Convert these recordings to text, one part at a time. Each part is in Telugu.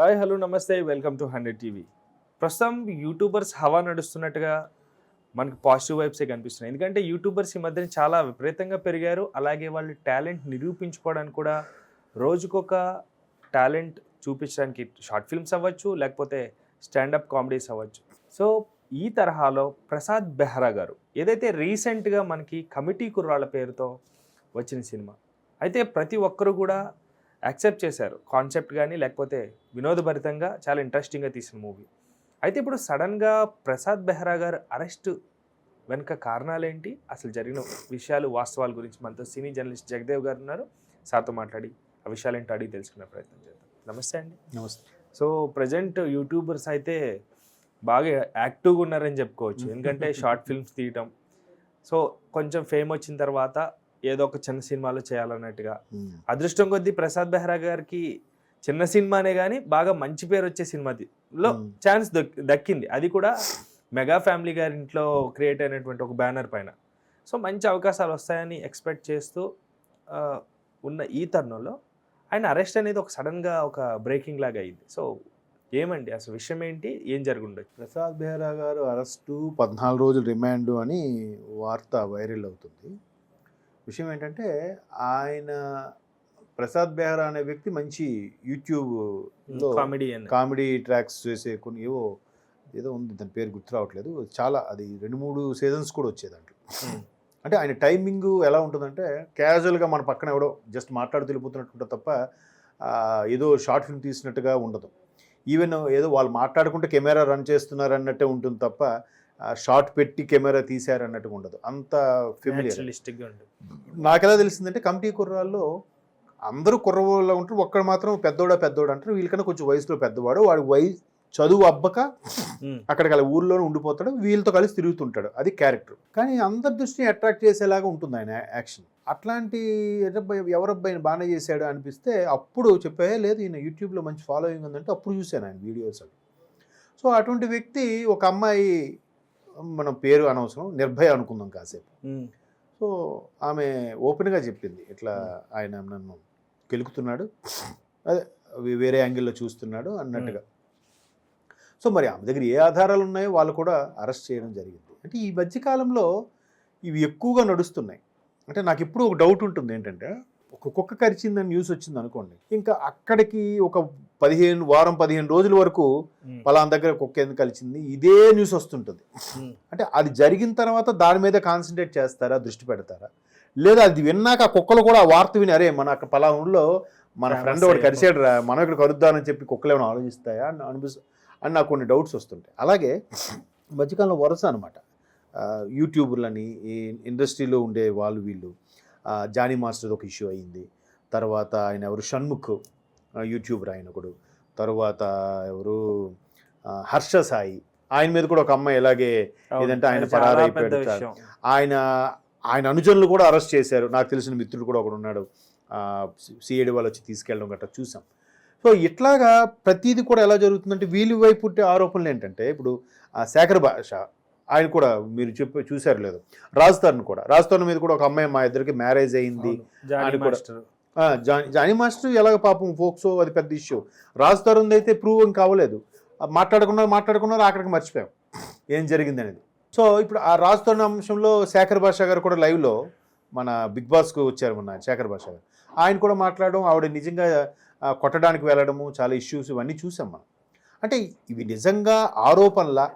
హాయ్ హలో నమస్తే వెల్కమ్ టు హండ్రెడ్ టీవీ. ప్రస్తుతం యూట్యూబర్స్ హవా నడుస్తున్నట్టుగా మనకి పాజిటివ్ వైబ్సే కనిపిస్తున్నాయి. ఎందుకంటే యూట్యూబర్స్ ఈ మధ్యన చాలా విపరీతంగా పెరిగారు. అలాగే వాళ్ళు టాలెంట్ నిరూపించుకోవడానికి కూడా రోజుకొక టాలెంట్ చూపించడానికి షార్ట్ ఫిల్మ్స్ అవ్వచ్చు లేకపోతే స్టాండప్ కామెడీస్ అవ్వచ్చు. సో ఈ తరహాలో ప్రసాద్ బెహ్రా గారు ఏదైతే రీసెంట్గా మనకి కమిటీ కుర్రాళ్ళ పేరుతో వచ్చిన సినిమా అయితే ప్రతి ఒక్కరు కూడా యాక్సెప్ట్ చేశారు. కాన్సెప్ట్ కానీ లేకపోతే వినోదభరితంగా చాలా ఇంట్రెస్టింగ్గా తీసిన మూవీ. అయితే ఇప్పుడు సడన్గా ప్రసాద్ బెహ్రా గారు అరెస్ట్ వెనుక కారణాలేంటి? అసలు జరిగిన విషయాలు వాస్తవాల గురించి మనతో సినీ జర్నలిస్ట్ జగదేవ్ గారు ఉన్నారు. సార్తో మాట్లాడి ఆ విషయాలు ఏంటో అడిగి తెలుసుకునే ప్రయత్నం చేద్దాం. నమస్తే అండి. నమస్తే. సో ప్రజెంట్ యూట్యూబర్స్ అయితే బాగా యాక్టివ్గా ఉన్నారని చెప్పుకోవచ్చు. ఎందుకంటే షార్ట్ ఫిల్మ్స్ తీయటం. సో కొంచెం ఫేమ్ వచ్చిన తర్వాత ఏదో ఒక చిన్న సినిమాలో చేయాలన్నట్టుగా. అదృష్టం కొద్దీ ప్రసాద్ బెహ్రా గారికి చిన్న సినిమానే కానీ బాగా మంచి పేరు వచ్చే సినిమా ది- లో Hmm. ఛాన్స్ దక్కింది. అది కూడా మెగా ఫ్యామిలీ గారి ఇంట్లో క్రియేట్ అయినటువంటి ఒక బ్యానర్ పైన. సో మంచి అవకాశాలు వస్తాయని ఎక్స్పెక్ట్ చేస్తూ ఉన్న ఈ తరుణంలో ఆయన అరెస్ట్ అనేది ఒక సడన్గా ఒక బ్రేకింగ్ లాగా అయింది. సో ఏమండి? అసలు విషయం ఏంటి? ఏం జరుగుండొచ్చు? ప్రసాద్ బెహ్రా గారు అరెస్టు పద్నాలుగు రోజులు రిమాండ్ అని వార్త వైరల్ అవుతుంది. విషయం ఏంటంటే ఆయన ప్రసాద్ బెహ్రా అనే వ్యక్తి మంచి యూట్యూబ్లో కామెడీ కామెడీ ట్రాక్స్ చేసే కొన్ని ఏవో ఏదో ఉంది దాని పేరు గుర్తు రావట్లేదు. చాలా అది రెండు మూడు సీజన్స్ కూడా వచ్చేది దాంట్లో. అంటే ఆయన టైమింగ్ ఎలా ఉంటుందంటే క్యాజువల్గా మన పక్కన ఎవడో జస్ట్ మాట్లాడుతూ వెళ్ళిపోతున్నట్టు ఉంటుంది తప్ప ఏదో షార్ట్ ఫిల్మ్ తీసినట్టుగా ఉండదు. ఈవెన్ ఏదో వాళ్ళు మాట్లాడుకుంటే కెమెరా రన్ చేస్తున్నారు అన్నట్టే ఉంటుంది తప్ప షార్ట్ పెట్టి కెమెరా తీశారు అన్నట్టుగా ఉండదు. అంత ఫెమిలియర్ ఉంటుంది నాకు ఎలా తెలిసిందంటే కమిటీ కుర్రాల్లో అందరూ కుర్రవాళ్ళు ఉంటారు ఒక్కడు మాత్రం పెద్దోడా పెద్దోడు అంటారు. వీళ్ళకన్నా కొంచెం వయసులో పెద్దవాడు. వాడు వయసు చదువు అబ్బక. అక్కడికి అలా ఊర్లోనే ఉండిపోతాడు. వీళ్ళతో కలిసి తిరుగుతుంటాడు. అది క్యారెక్టర్ కానీ అందరి దృష్టిని అట్రాక్ట్ చేసేలాగా ఉంటుంది ఆయన యాక్షన్ అట్లాంటి ఎర్రబ్బాయి ఎవరబ్బాయి బాగానే చేశాడు అనిపిస్తే అప్పుడు చెప్పే లేదు ఈయన యూట్యూబ్లో మంచి ఫాలోయింగ్ ఉందంటే అప్పుడు చూశాను ఆయన వీడియోస్ అవి. సో అటువంటి వ్యక్తి ఒక అమ్మాయి మనం పేరు అనవసరం నిర్భయ అనుకుందాం కాసేపు. సో ఆమె ఓపెన్గా చెప్పింది. ఇట్లా ఆయన నన్ను కెలుకుతున్నాడు. అదే వేరే యాంగిల్లో చూస్తున్నాడు అన్నట్టుగా. సో మరి ఆమె దగ్గర ఏ ఆధారాలు ఉన్నాయో వాళ్ళు కూడా అరెస్ట్ చేయడం జరిగింది. అంటే ఈ మధ్యకాలంలో ఇవి ఎక్కువగా నడుస్తున్నాయి. అంటే నాకు ఇప్పుడు ఒక డౌట్ ఉంటుంది ఏంటంటే ఒక కుక్క కరిచిందని న్యూస్ వచ్చింది అనుకోండి. ఇంకా అక్కడికి ఒక పదిహేను వారం పదిహేను రోజుల వరకు. పలానా దగ్గర కుక్క ఎందుకు కలిసింది ఇదే న్యూస్ వస్తుంటుంది. అంటే అది జరిగిన తర్వాత దాని మీద కాన్సన్ట్రేట్ చేస్తారా? దృష్టి పెడతారా? లేదా అది విన్నాక ఆ కుక్కలు కూడా ఆ వార్త విని అరే మన అక్కడ పలా ఊళ్ళో మన ఫ్రెండ్ ఒకటి. కలిసాడు రా మనం ఇక్కడ కలుద్దామని చెప్పి కుక్కలు ఏమైనా ఆలోచిస్తాయా? అని అనిపిస్తు అని నాకు కొన్ని డౌట్స్ వస్తుంటాయి. అలాగే మధ్యకాలంలో వరుస అనమాట యూట్యూబర్లని ఈ ఇండస్ట్రీలో ఉండే వాళ్ళు వీళ్ళు జానీ మాస్టర్ ఒక ఇష్యూ అయ్యింది. తర్వాత ఆయన ఎవరు? షణ్ముఖ్ యూట్యూబర్ ఆయన ఒకడు. తర్వాత ఎవరు? హర్ష సాయి. ఆయన మీద కూడా ఒక అమ్మాయి ఇలాగే. ఏదంటే ఆయన పరారైపోయాడు. ఆయన ఆయన అనుచరులు కూడా అరెస్ట్ చేశారు. నాకు తెలిసిన మిత్రుడు కూడా ఒకడు ఉన్నాడు. సిఐడి వాళ్ళు వచ్చి తీసుకెళ్ళడం గట్రా చూసాం. సో ఇట్లాగా ప్రతిదీ కూడా ఎలా జరుగుతుందంటే వీళ్ళు వైపు పుట్టే ఆరోపణలు ఏంటంటే ఇప్పుడు శేఖర్ భాష ఆయన కూడా మీరు చెప్పి చూశారు లేదు. రాజ్ తరుణ్ కూడా. రాజ్ తరుణ్ మీద కూడా ఒక అమ్మాయి మా ఇద్దరికి మ్యారేజ్ అయింది. ఆయన కూడా- జానీ మాస్టర్ ఎలాగ పాపం ఫోక్సో అది పెద్ద ఇష్యూ రాజ్ తరుణ్ అయితే ప్రూవ్ ఏం కావలేదు. మాట్లాడుకున్నారు మాట్లాడుకున్నారు అక్కడికి మర్చిపోయాం. ఏం జరిగింది అనేది. సో ఇప్పుడు ఆ రాజ్ తరుణ్ అంశంలో శేఖర్ భాష గారు కూడా లైవ్లో మన బిగ్ బాస్కు వచ్చారు మొన్న శేఖర్ భాష గారు. ఆయన కూడా మాట్లాడడం ఆవిడ నిజంగా కొట్టడానికి వెళ్ళడము చాలా ఇష్యూస్ ఇవన్నీ చూసాం మనం. అంటే ఇవి నిజంగా ఆరోపణల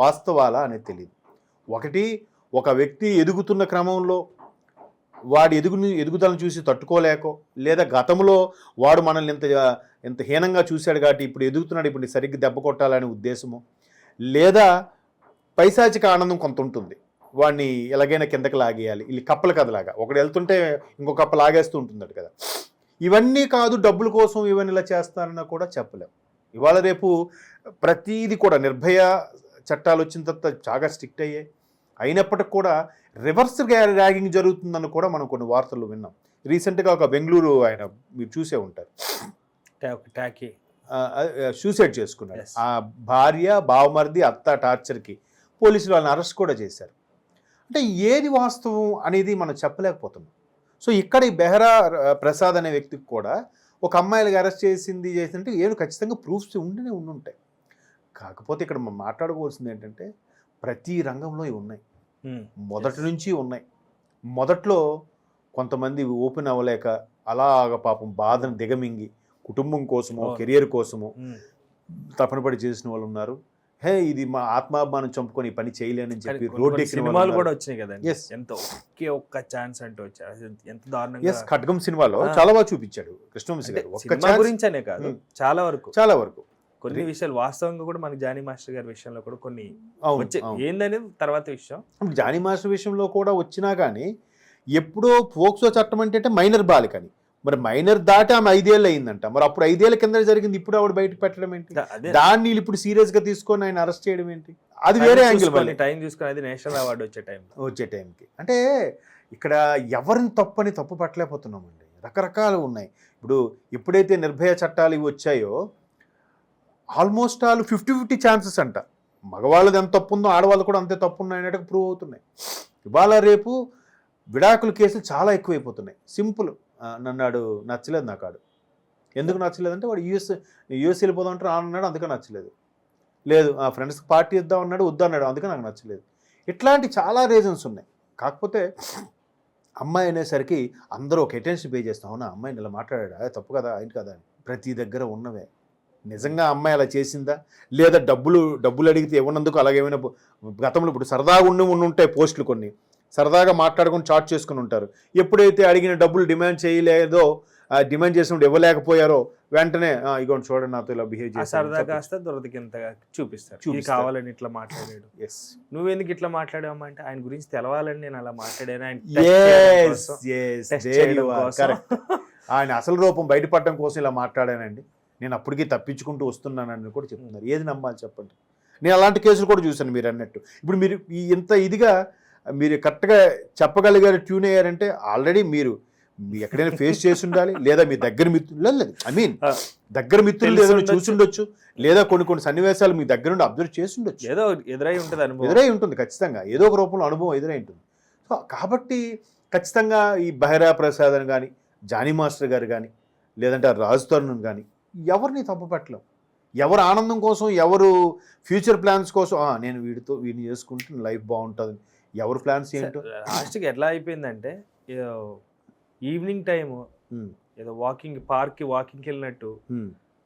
వాస్తవాలా అనేది తెలియదు ఒకటి ఒక వ్యక్తి ఎదుగుతున్న క్రమంలో వాడి ఎదుగు ఎదుగుదలను చూసి తట్టుకోలేకో లేదా గతంలో వాడు మనల్ని ఇంత ఇంత హీనంగా చూశాడు కాబట్టి ఇప్పుడు ఎదుగుతున్నాడు ఇప్పుడు సరిగ్గా దెబ్బ కొట్టాలనే ఉద్దేశము. లేదా పైశాచిక ఆనందం కొంత ఉంటుంది. వాడిని ఎలాగైనా కిందకి లాగేయాలి ఇది కప్పల కథలాగా ఒకడు వెళ్తుంటే ఇంకో కప్ప లాగేస్తూ ఉంటుందట కదా. ఇవన్నీ కాదు డబ్బుల కోసం ఇవన్నీ ఇలా చేస్తానన్నా కూడా చెప్పలేం. ఇవాళ రేపు ప్రతీది కూడా నిర్భయ చట్టాలు వచ్చిన తర్వాత చాలా స్ట్రిక్ట్ అయ్యాయి. అయినప్పటికి కూడా రివర్స్ ర్యాగింగ్ జరుగుతుందని కూడా మనం కొన్ని వార్తలు విన్నాం. రీసెంట్గా ఒక బెంగళూరు ఆయన మీరు చూసే ఉంటారు. టా- టాకీ. సూసైడ్ చేసుకున్నాడు. Yes. ఆ భార్య బావమరిది అత్త టార్చర్కి పోలీసులు వాళ్ళని అరెస్ట్ కూడా చేశారు. అంటే ఏది వాస్తవం అనేది మనం చెప్పలేకపోతున్నాం. సో ఇక్కడ ఈ బెహ్రా ప్రసాద్ అనే వ్యక్తికి కూడా ఒక అమ్మాయిలకి అరెస్ట్ చేసింది చేసిందంటే ఏడు ఖచ్చితంగా ప్రూఫ్స్ ఉండినే ఉండుంటాయి. కాకపోతే ఇక్కడ మనం మాట్లాడుకోవాల్సింది ఏంటంటే ప్రతి రంగంలో ఇవి ఉన్నాయి మొదటి. నుంచి ఉన్నాయి మొదట్లో కొంతమంది ఓపెన్ అవ్వలేక అలాగ పాపం బాధను దిగమింగి కుటుంబం కోసమో. కెరియర్ కోసమో ఉమ్. తపన పడి చేసిన వాళ్ళు ఉన్నారు హే ఇది మా ఆత్మాభిమానం చంపుకొని పని చేయలేనని చెప్పి రోడ్డు సినిమాలు కూడా. వచ్చినాయి కదండి Yes. ఎంత ఒకే ఒక్క ఛాన్స్ అంటూ వచ్చారు ఎంత దారుణంగా ఎస్ ఖడ్గం సినిమాలో. చాలా బాగా చూపించాడు కృష్ణవంశీ గారు ఒక్క గురించనే కాదు. చాలా వరకు చాలా వరకు కొన్ని విషయాలు వాస్తవంగా కూడా మనకి జానీ మాస్టర్ గారి విషయంలో కూడా కొన్ని వచ్చే అవును. ఏందనేది తర్వాత విషయం. జానీ మాస్టర్ విషయంలో కూడా వచ్చినా కానీ ఎప్పుడో పోక్సో చట్టం అంటే మైనర్ బాలికని మరి మైనర్ దాటి ఆమె ఐదేళ్ళు అయిందంట. మరి అప్పుడు ఐదేళ్ళ కింద జరిగింది. ఇప్పుడు ఆవిడ బయట పెట్టడం ఏంటి? దాన్ని ఇప్పుడు సీరియస్గా తీసుకొని ఆయన అరెస్ట్ చేయడం ఏంటి? అది వేరే యాంగిల్ టైం చూసుకొని అది నేషనల్ అవార్డు వచ్చే టైం వచ్చే టైంకి అంటే ఇక్కడ ఎవరిని తప్పని తప్పు పట్టలేకపోతున్నామండి. రకరకాలు ఉన్నాయి. ఇప్పుడు ఎప్పుడైతే నిర్భయ చట్టాలు ఇవి వచ్చాయో almost all fifty fifty chances అంట. మగవాళ్ళది ఎంత తప్పు ఉందో ఆడవాళ్ళు కూడా అంతే తప్పు ఉన్నాయనేటకు ప్రూవ్ అవుతున్నాయి. ఇవాళ రేపు విడాకుల కేసులు చాలా ఎక్కువైపోతున్నాయి. సింపుల్. నన్నాడు నచ్చలేదు నాకు ఆడు ఎందుకు నచ్చలేదంటే వాడు యూఎస్ యూఎస్ వెళ్ళిపోదాం అంటే అన్నాడు అందుకే నచ్చలేదు. లేదు ఆ ఫ్రెండ్స్కి పార్టీ ఇద్దాం అన్నాడు వద్దన్నాడు అందుకే నాకు నచ్చలేదు. ఇట్లాంటి చాలా రీజన్స్ ఉన్నాయి. కాకపోతే అమ్మాయి అనేసరికి అందరూ ఒక అటెన్షన్ పే చేస్తాం. అవునా? అమ్మాయిని ఇలా మాట్లాడాడు? "అదే తప్పు కదా ఆయన కదా అని. ప్రతి దగ్గర ఉన్నవే. నిజంగా అమ్మాయి అలా చేసిందా? లేదా డబ్బులు డబ్బులు అడిగితే ఇవ్వనందుకు అలాగేమైనా గతంలో ఇప్పుడు సరదాగా ఉండి ఉండి ఉంటాయి పోస్టులు కొన్ని. సరదాగా మాట్లాడుకొని చాట్ చేసుకుని ఉంటారు. ఎప్పుడైతే అడిగిన డబ్బులు డిమాండ్ చేయలేదో ఆ డిమాండ్ చేసినప్పుడు ఇవ్వలేకపోయారో వెంటనే "ఆ, ఇగోండి చూడండి నాతో ఇలా బిహేవ్ ఆ సరదా చేసి కాస్త దొరదకింతగా చూపిస్తారు. కావాలని ఇట్లా మాట్లాడాడు. ఎస్ నువ్వెందుకు ఇట్లా మాట్లాడావమ్మా? అంటే ఆయన గురించి తెలవాలని నేను అలా మాట్లాడాను. ఆయన ఆయన అసలు రూపం బయటపడడం కోసం ఇలా మాట్లాడానండి. నేను అప్పటికి తప్పించుకుంటూ వస్తున్నానని కూడా చెప్తున్నారు. ఏది నమ్మాలి చెప్పండి? నేను అలాంటి కేసులు కూడా చూశాను మీరు అన్నట్టు. ఇప్పుడు మీరు ఇంత ఇదిగా మీరు కరెక్ట్గా చెప్పగలిగారు ట్యూన్ అయ్యారంటే ఆల్రెడీ మీరు ఎక్కడైనా ఫేస్ చేసి ఉండాలి లేదా మీ దగ్గర మిత్రులు లేదు ఐ మీన్ దగ్గర మిత్రులు ఏదైనా. చూసి ఉండొచ్చు లేదా కొన్ని కొన్ని సన్నివేశాలు మీ దగ్గర నుండి అబ్జర్వ్ చేసి ఉండొచ్చు. ఏదో ఎదురై ఉంటుంది అనుభవం. ఎదురై ఉంటుంది ఖచ్చితంగా. ఏదో ఒక రూపంలో అనుభవం ఎదురై ఉంటుంది. సో కాబట్టి ఖచ్చితంగా ఈ బహిరా ప్రసాద్ అని కానీ జానీ మాస్టర్ గారు కానీ లేదంటే రాజు తరుణ్ కానీ ఎవరిని తప్పుపట్టలేం ఎవరు ఆనందం కోసం ఎవరు ఫ్యూచర్ ప్లాన్స్ కోసం "ఆ, నేను వీడితో వీడిని చేసుకుంటే లైఫ్ బాగుంటుంది. ఎవరు ప్లాన్స్ ఏంటో? లాస్ట్కి ఎట్లా అయిపోయిందంటే ఏదో ఈవినింగ్ టైం ఉమ్, ఏదో వాకింగ్ పార్క్ వాకింగ్కి వెళ్ళినట్టు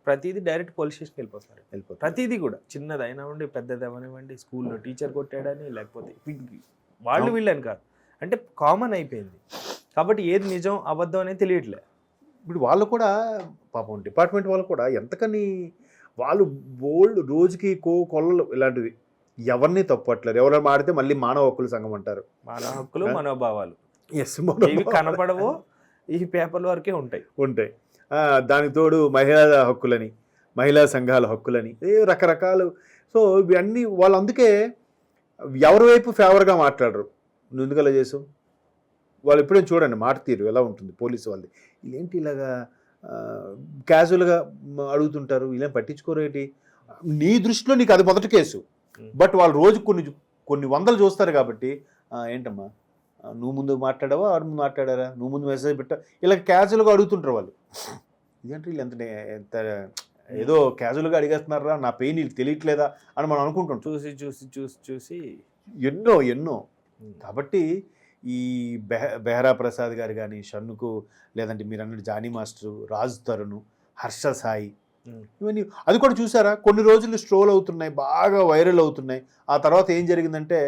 ప్రతిదీ డైరెక్ట్ పోలీస్ స్టేషన్కి వెళ్ళిపోతారు. వెళ్ళిపోతుంది ప్రతిదీ కూడా చిన్నది అయినామండి పెద్దది అవనివ్వండి స్కూల్లో టీచర్ కొట్టాడని లేకపోతే వాళ్ళు వీళ్ళని కాదు. అంటే కామన్ అయిపోయింది. కాబట్టి ఏది నిజం అబద్ధం అనేది తెలియట్లే. ఇప్పుడు వాళ్ళు కూడా పాపం డిపార్ట్మెంట్ వాళ్ళు కూడా ఎంతకని వాళ్ళు బోల్డ్ రోజుకి కో కొల్లలు ఇలాంటివి. ఎవరిని తప్పట్లేరు ఎవరైనా మాడితే మళ్ళీ మానవ హక్కుల సంఘం అంటారు. మానవ హక్కులు? మనోభావాలు. ఎస్ ఇవి కనపడవో ఈ పేపర్ల వరకే ఉంటాయి. ఉంటాయి. దానికి తోడు మహిళా హక్కులని మహిళా సంఘాల హక్కులని రకరకాలు. సో ఇవన్నీ వాళ్ళు అందుకే ఎవరి వైపు ఫేవర్గా మాట్లాడరు. నువ్వు ఎందుకు అలా చేసావు? వాళ్ళు ఎప్పుడైనా చూడండి మాట తీరు ఎలా ఉంటుంది పోలీసు వాళ్ళది. ఇదేంటి ఇలాగా క్యాజువల్గా అడుగుతుంటారు ఇలా పట్టించుకోరు ఏంటి? నీ దృష్టిలో నీకు అది మొదటి కేసు. Hmm. బట్ వాళ్ళు రోజు కొన్ని కొన్ని వందలు చూస్తారు కాబట్టి "ఆ, ఏంటమ్మా? నువ్వు ముందు మాట్లాడావా? ఆడు ముందు మాట్లాడారా? నువ్వు ముందు మెసేజ్ పెట్టా? ఇలా క్యాజువల్గా అడుగుతుంటారు వాళ్ళు. ఇదేంటి వీళ్ళు ఎంత ఎంత ఏదో క్యాజువల్గా అడిగేస్తున్నారా? నా పెయిన్ వీళ్ళకి తెలియట్లేదా? అని మనం అనుకుంటుంటాం చూసి చూసి చూసి చూసి. ఎన్నో ఎన్నో. కాబట్టి ఈ బెహ బెహరా ప్రసాద్ గారు కానీ షన్నుకు లేదంటే మీరు అన్నట్టు జానీ మాస్టరు రాజు తరుణ్ హర్ష సాయి. ఇవన్నీ అది కూడా చూసారా? కొన్ని రోజులు స్ట్రోల్ అవుతున్నాయి బాగా వైరల్ అవుతున్నాయి. ఆ తర్వాత ఏం జరిగిందంటే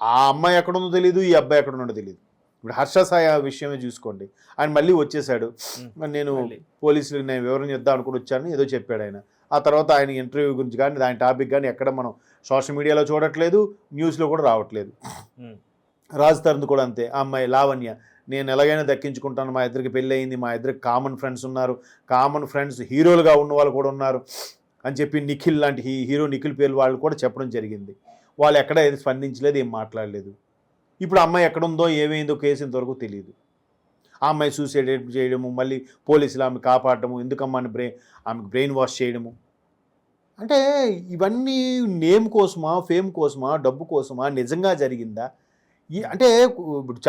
ఆ అమ్మాయి ఎక్కడ ఉందో తెలియదు ఈ అబ్బాయి ఎక్కడ ఉన్నాడో తెలియదు ఇప్పుడు హర్ష సాయి ఆ విషయమే చూసుకోండి. ఆయన మళ్ళీ వచ్చేసాడు. నేను మళ్ళీ. పోలీసులకు నేను వివరణ ఇద్దాం అనుకుని వచ్చాను ఏదో చెప్పాడు ఆయన. ఆ తర్వాత ఆయన ఇంటర్వ్యూ గురించి కానీ ఆయన టాపిక్ కానీ ఎక్కడ మనం సోషల్ మీడియాలో చూడట్లేదు న్యూస్లో కూడా రావట్లేదు. రాజ్ తరుణ్ కూడా అంతే. ఆ అమ్మాయి లావణ్య నేను ఎలాగైనా దక్కించుకుంటాను. మా ఇద్దరికి పెళ్ళి అయింది మా ఇద్దరికి కామన్ ఫ్రెండ్స్ ఉన్నారు. కామన్ ఫ్రెండ్స్ హీరోలుగా ఉన్న వాళ్ళు కూడా ఉన్నారు. అని చెప్పి నిఖిల్ లాంటి హీ హీరో నిఖిల్ పేర్లు వాళ్ళు కూడా చెప్పడం జరిగింది. వాళ్ళు ఎక్కడ ఏది స్పందించలేదు ఏం మాట్లాడలేదు. ఇప్పుడు అమ్మాయి ఎక్కడ ఉందో ఏమైందో కేసు ఇంతవరకు తెలియదు ఆ అమ్మాయి సూసైడ్ చేయడము మళ్ళీ పోలీసులు ఆమె కాపాడటము ఎందుకమ్మా అని బ్రెయిన్ ఆమెకు బ్రెయిన్ వాష్ చేయడము. అంటే ఇవన్నీ నేమ్ కోసమా ఫేమ్ కోసమా డబ్బు కోసమా నిజంగా జరిగిందా? ఈ అంటే ఇప్పుడు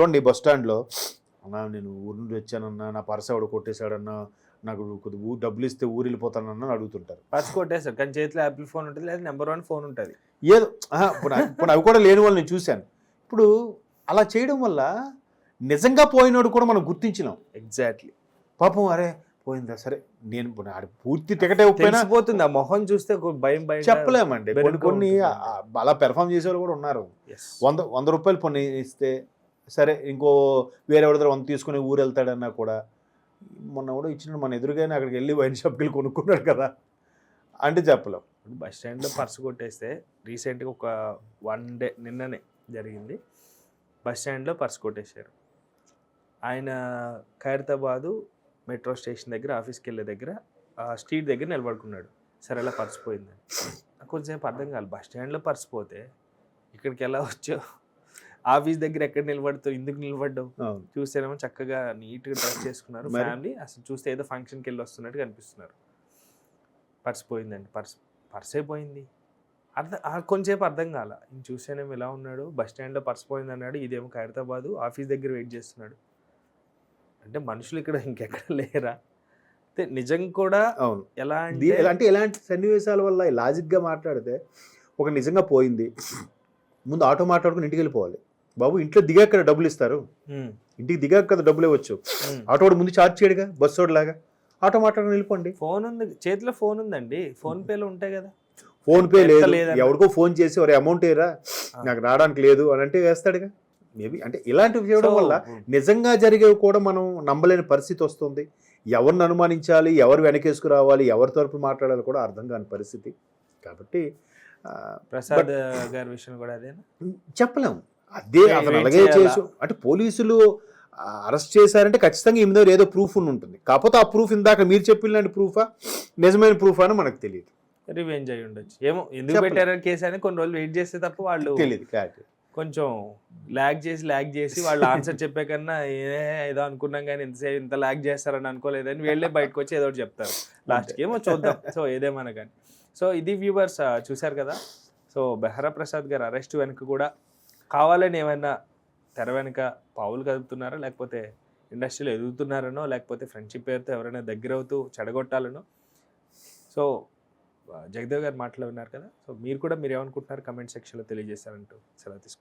చూడండి బస్ స్టాండ్లో అన్నా నేను ఊరి నుండి వచ్చానన్నా నా పర్స్ కొట్టేశాడన్నా నాకు కొద్ది ఊ డబ్బులు ఇస్తే ఊరు వెళ్ళిపోతానని అడుగుతుంటారు. పర్స్ కొట్టేస్తారు కానీ చేతిలో యాపిల్ ఫోన్ ఉంటుంది లేదా నెంబర్ వన్ ఫోన్ ఉంటుంది. ఏదో ఇప్పుడు అవి- కూడా లేని వాళ్ళు నేను చూశాను. ఇప్పుడు అలా చేయడం వల్ల నిజంగా పోయినోడు కూడా మనం గుర్తించినాం. ఎగ్జాక్ట్లీ పాపం అరే పోయిందా? సరే నేను ఆడ పూర్తి టికెట్ ఇవ్వకపోయినా తెలిసిపోతుంది. ఆ మొహం చూస్తే భయం భయం చెప్పలేమండి. కొన్ని కొన్ని అలా పెర్ఫామ్ చేసే వాళ్ళు కూడా ఉన్నారు. వంద వంద రూపాయలు పని ఇస్తే సరే ఇంకో వేరే ఎవరి దగ్గర వంద తీసుకుని ఊరు వెళ్తాడన్నా కూడా మొన్న కూడా ఇచ్చిన మన ఎదురుగానే అక్కడికి వెళ్ళి వైన్ షాప్కి వెళ్ళి కొనుక్కున్నాడు కదా. అంటే చెప్పలేం. బస్ స్టాండ్లో పర్స్ కొట్టేస్తే రీసెంట్గా ఒక వన్ డే నిన్ననే జరిగింది. బస్ స్టాండ్లో పర్స్ కొట్టేశారు. ఆయన ఖైరతాబాదు మెట్రో స్టేషన్ దగ్గర ఆఫీస్కి వెళ్ళే దగ్గర ఆ స్ట్రీట్ దగ్గర నిలబడుకున్నాడు. సరే అలా పర్స్ పోయిందని నాకు కొంచెంసేపు అర్థం కాదు బస్ స్టాండ్లో పర్స్ పోతే ఇక్కడికి ఎలా వచ్చావు? ఆఫీస్ దగ్గర ఎక్కడ నిలబడుతావు? ఎందుకు నిలబడ్డావు? చూస్తేనేమో చక్కగా నీట్గా డ్రెస్ చేసుకున్నారు? ఫ్యామిలీ అసలు చూస్తే ఏదో ఫంక్షన్కి వెళ్ళి వస్తున్నట్టు కనిపిస్తున్నారు. పర్స్ పోయిందండి పర్స్ పర్సే పోయింది అర్థం కొంచెంసేపు అర్థం కాల. ఇంక చూస్తేనేమో ఎలా ఉన్నాడు. బస్ స్టాండ్లో పర్స్ పోయింది అన్నాడు ఇదేమో ఖైరతాబాదు. ఆఫీస్ దగ్గర వెయిట్ చేస్తున్నాడు. అంటే మనుషులు ఇక్కడ ఇంకెక్కడ లేరా? అంటే నిజం కూడా అవును. ఎలా అంటే ఇలాంటి సన్నివేశాల వల్ల లాజిక్గా మాట్లాడితే ఒక నిజంగా పోయింది. ముందు ఆటో మాట్లాడుకుని ఇంటికి వెళ్ళిపోవాలి. బాబు ఇంట్లో దిగాక డబ్బులు ఇస్తారు. ఇంటికి దిగాక కదా డబ్బులు ఇవ్వచ్చు. ఉమ్. ఆటో వాడు ముందు చార్జ్ చేయడుగా బస్సు వాడు లాగా ఆటో మాట్లాడుకుని వెళ్ళిపోండి. ఫోన్ ఉంది చేతిలో ఫోన్ ఉందండి. ఫోన్ పేలో ఉంటాయి కదా. ఫోన్ పే లేదు. ఎవరికో ఫోన్ చేసి ఒక అమౌంట్ ఏరా నాకు రావడానికి లేదు అని అంటే వేస్తాడుగా. మేబీ అంటే ఇలాంటివి చేయడం వల్ల నిజంగా జరిగేవి కూడా మనం నమ్మలేని పరిస్థితి వస్తుంది. ఎవరిని అనుమానించాలి ఎవరు వెనకేసుకు రావాలి ఎవరి తరపు మాట్లాడాలి కూడా అర్థం కాని పరిస్థితి. కాబట్టి ప్రసాద్ గారి విషయం కూడా అదేనా? చెప్పలేం. అదే అతను అలాగే? చేసు అంటే పోలీసులు అరెస్ట్ చేశారంటే ఖచ్చితంగా ఈమె దగ్గర ఏదో ప్రూఫ్ ఉంటుంది కాకపోతే ఆ ప్రూఫ్ ఇందాక మీరు చెప్పిన ప్రూఫా నిజమైన ప్రూఫ్ అని మనకు తెలియదు. రివెంజ్ అయి ఉండొచ్చు ఏమో ఎందుకు. పెట్టారని కేసు అని కొన్ని రోజులు వెయిట్ చేస్తే తప్ప వాళ్ళు తెలియదు క్లారిటీ కొంచెం ల్యాగ్ చేసి ల్యాగ్ చేసి వాళ్ళు ఆన్సర్ చెప్పే కన్నా ఏ ఏదో అనుకున్నాం కానీ ఇంతసేపు ఇంత ల్యాగ్ చేస్తారని అనుకోలేదని వీళ్ళే బయటకు వచ్చి ఏదో చెప్తారు. లాస్ట్కి ఏమో చూద్దాం. సో ఏదేమన్నా కానీ. సో ఇది వ్యూవర్స్ చూశారు కదా? సో బెహరా ప్రసాద్ గారు అరెస్ట్ వెనుక కూడా కావాలని ఏమైనా తెర వెనుక పావులు కదుపుతున్నారా? లేకపోతే ఇండస్ట్రీలో ఎదుగుతున్నారనో? లేకపోతే ఫ్రెండ్షిప్ పేరుతో ఎవరైనా దగ్గర అవుతూ చెడగొట్టాలనో? సో జగదేవ్ గారు మాటలు విన్నారు కదా? సో మీరు కూడా మీరు ఏమనుకుంటున్నారు? కమెంట్ సెక్షన్లో తెలియజేశారంటూ సెలవు తీసుకుంటారు